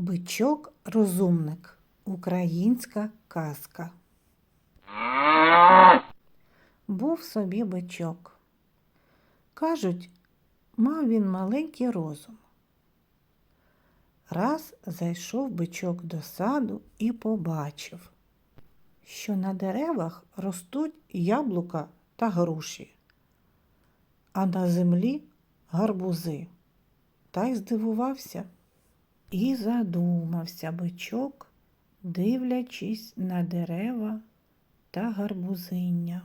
Бичок розумник. Українська казка. Був собі бичок. Кажуть, мав він маленький розум. Раз зайшов бичок до саду і побачив, що на деревах ростуть яблука та груші, а на землі гарбузи. Та й здивувався. І задумався бичок, дивлячись на дерева та гарбузиння.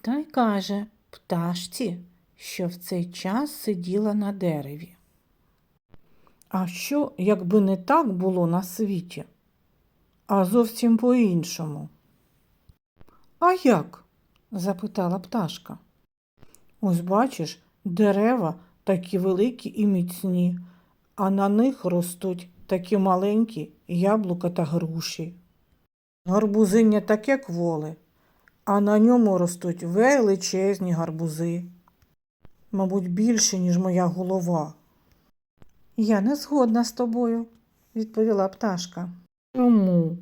Та й каже пташці, що в цей час сиділа на дереві. А що, якби не так було на світі, а зовсім по-іншому? А як? запитала пташка. Ось бачиш, дерева такі великі і міцні, а на них ростуть такі маленькі яблука та груші. Гарбузиння таке кволе, а на ньому ростуть величезні гарбузи. Мабуть, більше, ніж моя голова. Я не згодна з тобою, відповіла пташка. Чому?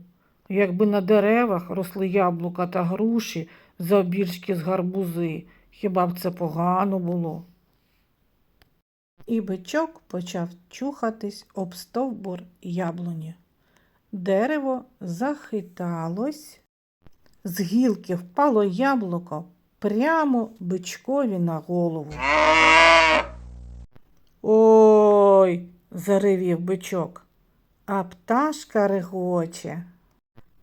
Якби на деревах росли яблука та груші завбільшки з гарбузи, хіба б це погано було? І бичок почав чухатись об стовбур яблуні. Дерево захиталось, з гілки впало яблуко прямо бичкові на голову. Ой, заревів бичок, а пташка регоче.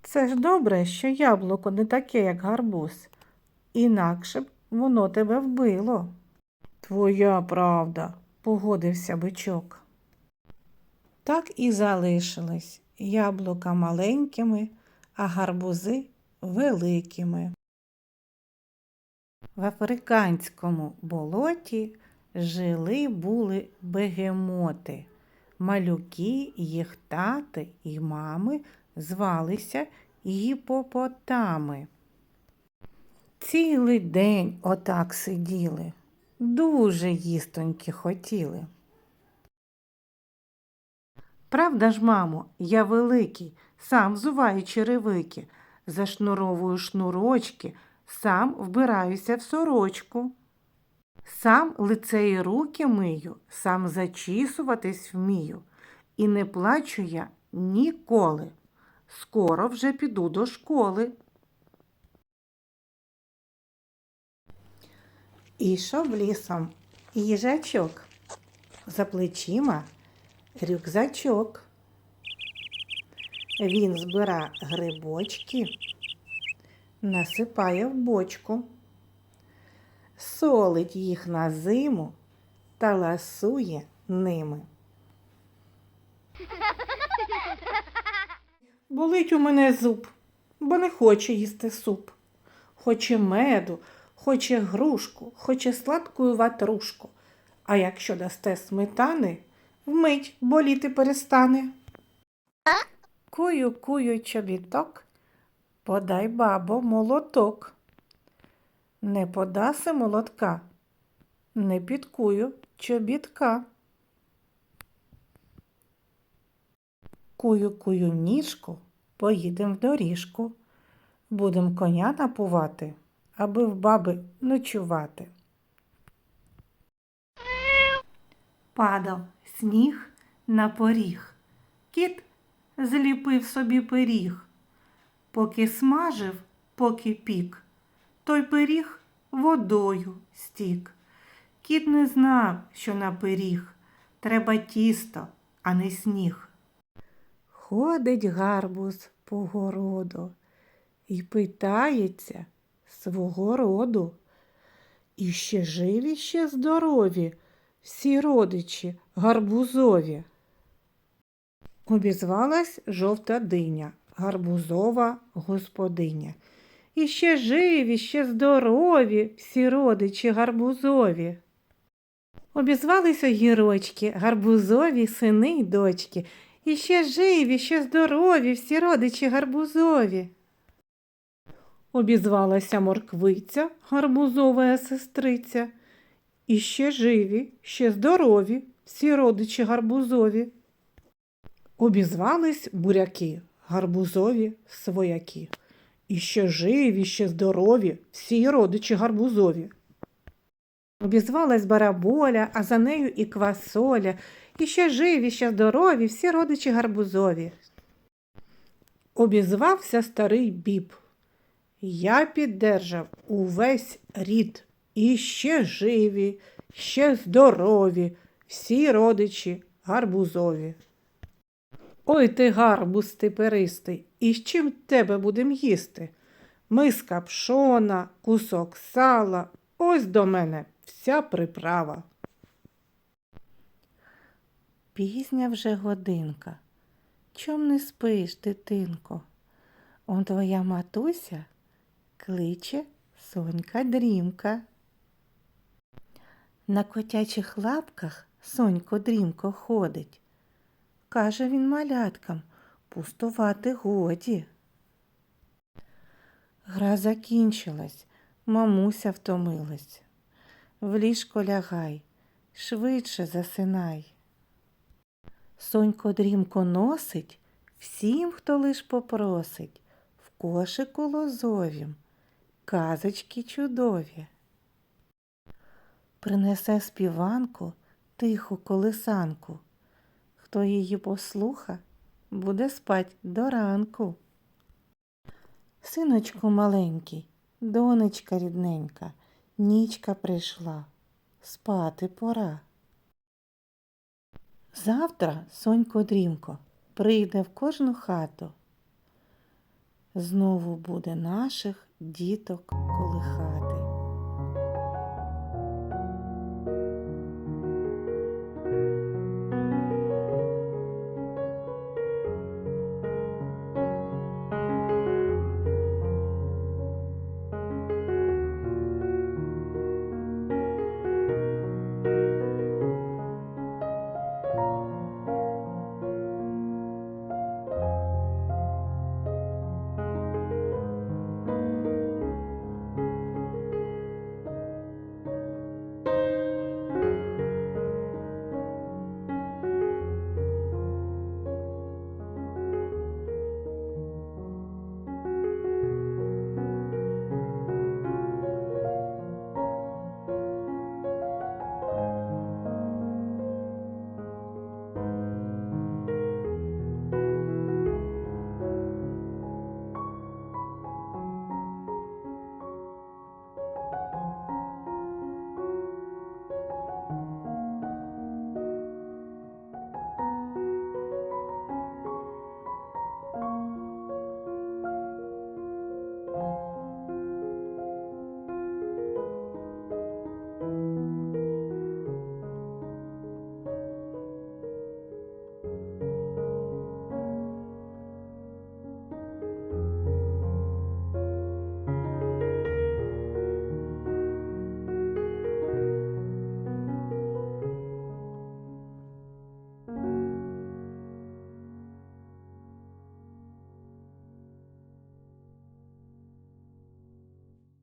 Це ж добре, що яблуко не таке, як гарбуз, інакше б воно тебе вбило. Твоя правда, погодився бичок. Так і залишились яблука маленькими, а гарбузи великими. В африканському болоті жили були бегемоти. Малюки, їх тати і мами звалися гіпопотами. Цілий день отак сиділи, дуже їстоньки хотіли. Правда ж, мамо, я великий, сам взуваю черевики, зашнуровую шнурочки, сам вбираюся в сорочку. Сам лице і руки мию, сам зачісуватись вмію. І не плачу я ніколи. Скоро вже піду до школи. Ішов лісом їжачок. За плечима рюкзачок. Він збира грибочки, насипає в бочку, солить їх на зиму та ласує ними. Болить у мене зуб, бо не хоче їсти суп. Хоче меду, хоче грушку, хоче сладкую ватрушку. А якщо дасте сметани, вмить боліти перестане. Кую, кую чобіток, подай бабо молоток. Не подаси молотка, не підкую чобітка. Кую, кую ніжку, поїдем в доріжку. Будем коня напувати, аби в баби ночувати. Падав сніг на поріг. Кіт зліпив собі пиріг. Поки смажив, поки пік, той пиріг водою стік. Кіт не знав, що на пиріг треба тісто, а не сніг. Ходить гарбуз по городу і питається свого роду. І ще живі, ще здорові, всі родичі гарбузові. Обізвалась жовта диня, гарбузова господиня. І ще живі, ще здорові, всі родичі гарбузові. Обізвалися гірочки, гарбузові сини й дочки. І ще живі, ще здорові, всі родичі гарбузові. Обізвалася морквиця, гарбузова сестриця, І ще живі, ще здорові, всі родичі гарбузові. Обізвались буряки, гарбузові свояки. І ще живі, ще здорові, всі родичі гарбузові. Обізвалась бараболя, а за нею і квасоля, і ще живі, ще здорові, всі родичі гарбузові. Обізвався старий біб. Я піддержав увесь рід, і ще живі, ще здорові, всі родичі гарбузові. Ой ти, гарбуз типеристий, і з чим тебе будем їсти? Миска пшона, кусок сала, ось до мене вся приправа. Пізня вже годинка. Чом не спиш, дитинко? Он твоя матуся кличе сонька дрімка. На котячих лапках сонько дрімко ходить. Каже він маляткам, пустувати годі. Гра закінчилась, мамуся втомилась. В ліжко лягай, швидше засинай. Сонько дрімко носить всім, хто лиш попросить, в кошику лозовім, казочки чудові. Принесе співанку тиху колисанку. Хто її послуха, буде спать до ранку. Синочку маленький, донечка рідненька, нічка прийшла, спати пора. Завтра сонько дрімко прийде в кожну хату. Знову буде наших діток колихати.